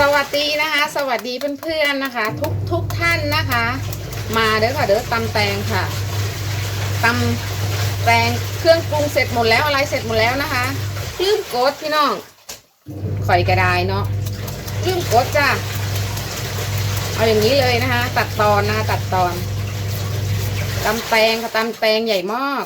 สวัสดีนะคะ สวัสดีเพื่อนๆนะคะ ทุกทุกท่านนะคะ มาเด้อค่ะเด้อตำแตงค่ะตำแตงเครื่องปรุงเสร็จหมดแล้วอะไรเสร็จหมดแล้วนะคะลืมกดพี่น้องข่อยกระไดเนาะลืมกดจ้ะเอาอย่างนี้เลยนะคะ ตัดตอนนะคะตัดตอนตำแตงค่ะตำแตงใหญ่มาก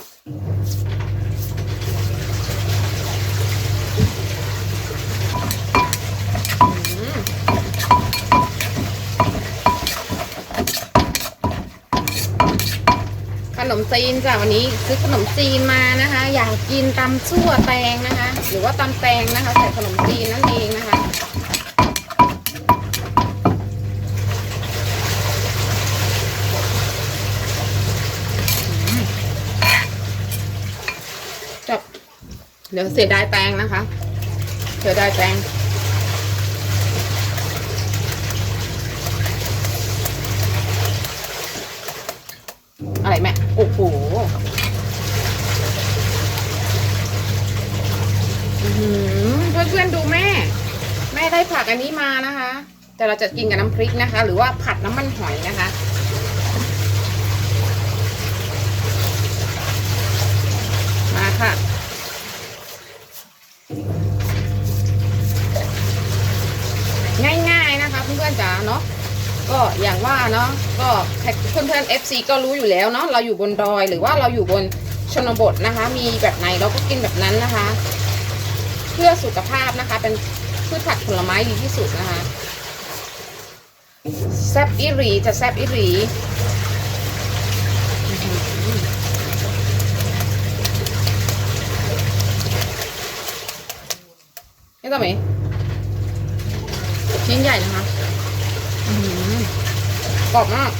นมจีนจ้ะวันนี้ซื้อขนมจีนมานะคะ อยากกินตำซั่วแตงนะคะ หรือว่าตำแตงนะคะใส่ขนมจีนนั่นเองนะคะจับเดี๋ยวเสียดายแตงนะคะ เสียดายแตง อะไร แม่ โอ้โหอื้อหือเพื่อนๆดูแม่ แม่ได้ผักอันนี้มานะคะ แต่เราจะกินกับน้ำพริกนะคะ หรือว่าผัดน้ำมันหอยนะคะมาค่ะ ก็อย่างว่าเนาะก็เพื่อนเพื่อน FC ก็รู้อยู่แล้วเนาะเราอยู่บนดอยหรือว่าเราอยู่บนชนบทนะคะ มีแบบไหนเราก็กินแบบนั้นนะคะ เพื่อสุขภาพนะคะ เป็นพืชผักผลไม้ดีที่สุดนะคะแซบอิรีจะแซบอิรีนี่ต่อไหมชิ้นใหญ่นะคะ กรอบมาก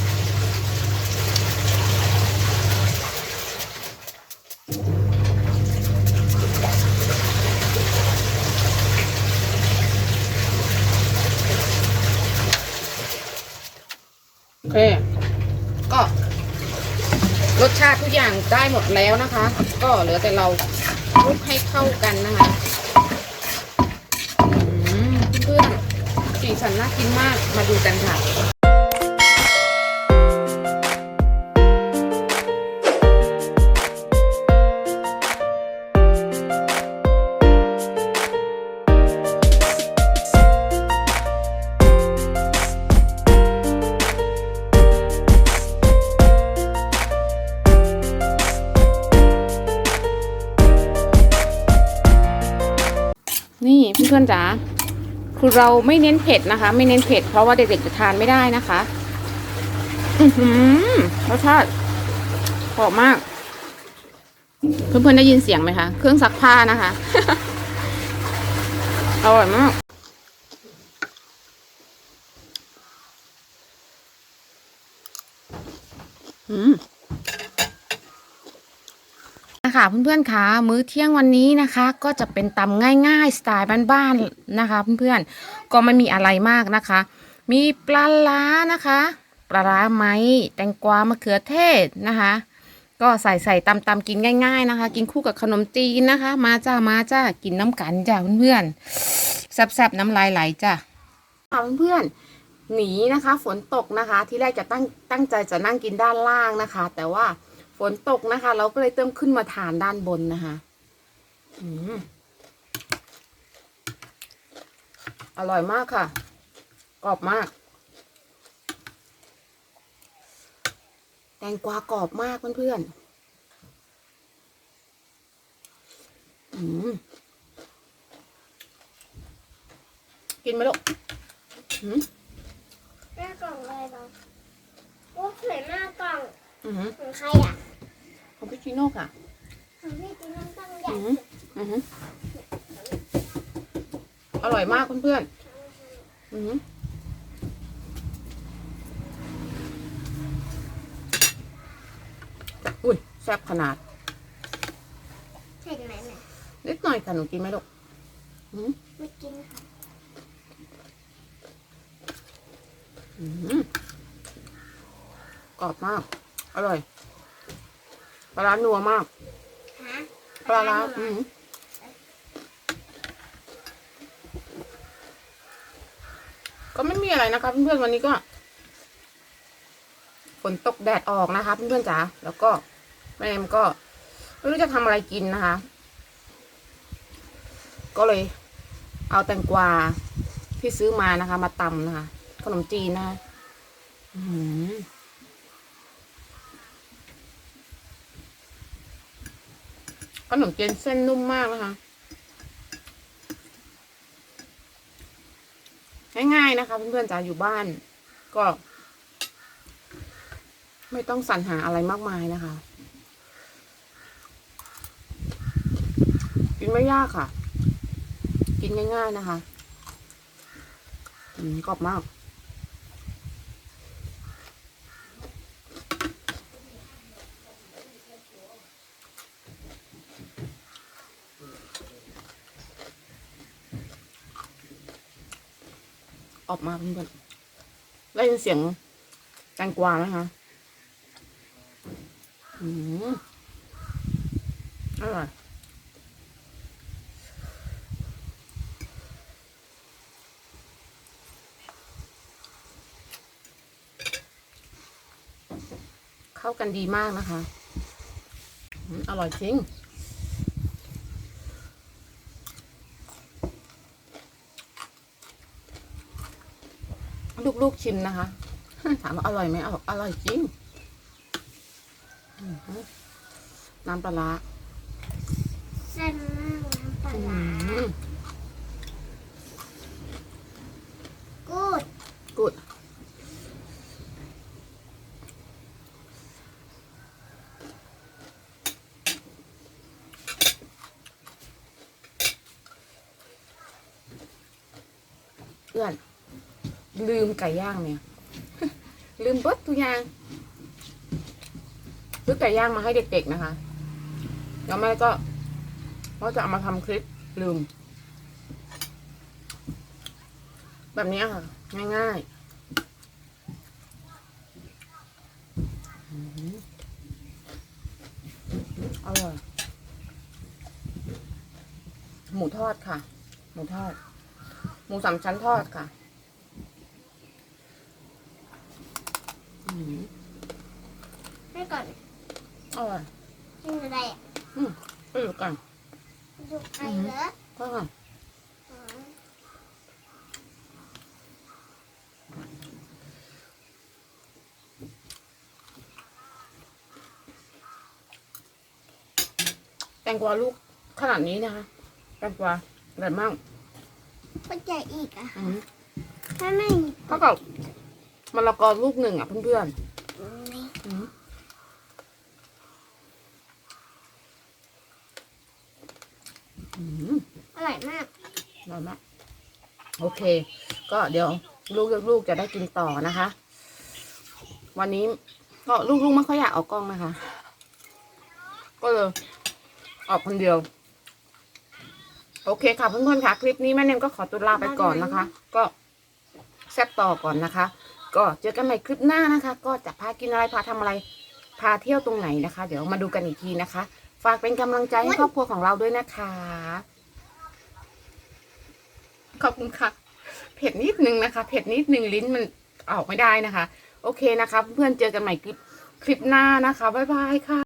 โอเคก็ รสชาติทุกอย่างได้หมดแล้วนะคะ ก็เหลือแต่เราคลุกให้เข้ากันนะคะอืมเพื่อนๆ สีสันน่ากินมากมาดูกันค่ะนี่เพื่อนๆจ๋า คือเราไม่เน้นเผ็ดนะคะ ไม่เน้นเผ็ดเพราะว่าเด็กๆจะทานไม่ได้นะคะอือหือรสชาติหอมมาก เพื่อนๆได้ยินเสียงไหมคะ เครื่องซักผ้านะคะ อร่อยมากอืม ค่ะเพื่อนๆคะมื้อเที่ยงวันนี้นะคะ ก็จะเป็นตำง่ายๆสไตล์บ้านๆนะคะ เพื่อนๆก็ไม่มีอะไรมากนะคะ มีปลาล้านะคะ ปลาร้าไหมแตงกวามะเขือเทศนะคะ ก็ใส่ใส่ตำตำกินง่าย ๆนะคะ กินคู่กับขนมจีนนะคะ มาจ้ามาจ้ากินน้ำกันจ้าเพื่อนๆแซ่บๆน้ำลายไหลจ้าค่ะเพื่อนๆหนีนะคะฝนตกนะคะ ที่แรกจะตั้งตั้งใจจะนั่งกินด้านล่างนะคะ แต่ว่า นตกนะคะ เราก็เลยเติมขึ้นมาทานด้านบนนะคะอืมอร่อยมากค่ะ กรอบมาก แตงกวากรอบมากเพื่อนๆอืมกินไหมลูกอืมหน้ากล่องอะไรบ้างโอ้เขียนหน้ากล่องอืม ของใครอะ ของพี่ชิโน่ค่ะของพี่จีน้ำตั้งใหญ่อืมอืมอร่อยมากเพื่อนๆอืมอุ้ยแซ่บขนาดใช่ไหมเนี่ยนิดหน่อยค่ะหนูกินไหมลูกอืมไม่กินค่ะอืมกรอบมาก อร่อย ปลาร้านัวมาก ฮะปลาร้าอืมก็ไม่มีอะไรนะคะเพื่อนๆวันนี้ก็ฝนตกแดดออกนะคะเพื่อนๆจ๋าแล้วก็แม่เอ็มก็ไม่รู้จะทำอะไรกินนะคะ ก็เลยเอาแตงกวาที่ซื้อมานะคะ มาตำนะคะ ขนมจีนนะคะอื้อหือ ขนมเจีนเส้นนุ่มมากนะคะ ง่ายๆนะคะ เพื่อนๆจ๋าอยู่บ้าน ก็ ไม่ต้องสรรหาอะไรมากมายนะคะ กินไม่ยากค่ะ กินง่ายๆนะคะ อืมกรอบมาก ออกมาเพื่อนๆได้ยินเสียงแตงกวาไหมคะอืมอร่อยเข้ากันดีมากนะคะอืมอร่อยจริง ลูกๆชิมนะคะ ถามว่าอร่อยไหมอร่อยอร่อยจริงอื้อหือน้ำปลาร้าเส้นมากน้ำปลาอื้อร้าหือกูดกูด ลืมไก่ย่างเนี่ย ลืมเบิดทุกอย่างซื้อไก่ย่างมาให้เด็กๆนะคะ แล้วแม่ก็ว่าจะเอามาทำคลิปลืม แบบนี้ค่ะ ง่ายๆอื้อหืออร่อยหมูทอดค่ะ หมูทอด หมูสามชั้นทอดค่ะ อืม ให้ก่อนอร่อยกินอะไรอะไปดูกันดูไอเหรอก็ค่ะอ๋อแตงกวาลูกขนาดนี้นะคะ แตงกวาอร่อยมากก็จะอีกอะอืมถ้าไม่มีเท่ากับ มะละกอลูกหนึ่งอะเพื่อนนี่ๆอืมอืมอร่อยมากอร่อยมากโอเค ก็เดี๋ยวลูกๆจะได้กินต่อนะคะ วันนี้ก็ลูกๆไม่ค่อยอยากออกกล้องนะคะ ก็เลยออกคนเดียว โอเคค่ะเพื่อนๆค่ะ คลิปนี้แม่เนมก็ขอตัวลาไปก่อนนะคะ ก็แซ่บต่อก่อนนะคะ ก็เจอกันใหม่คลิปหน้านะคะ ก็จะพากินอะไรพาทำอะไรพาเที่ยวตรงไหนนะคะ เดี๋ยวมาดูกันอีกทีนะคะ ฝากเป็นกำลังใจให้ครอบครัวของเราด้วยนะคะ ขอบคุณค่ะ เผ็ดนิดนึงนะคะ เผ็ดนิดนึงลิ้นมันออกไม่ได้นะคะ โอเคนะคะ เพื่อนๆเจอกันใหม่คลิปคลิปหน้านะคะบ๊ายบายค่ะ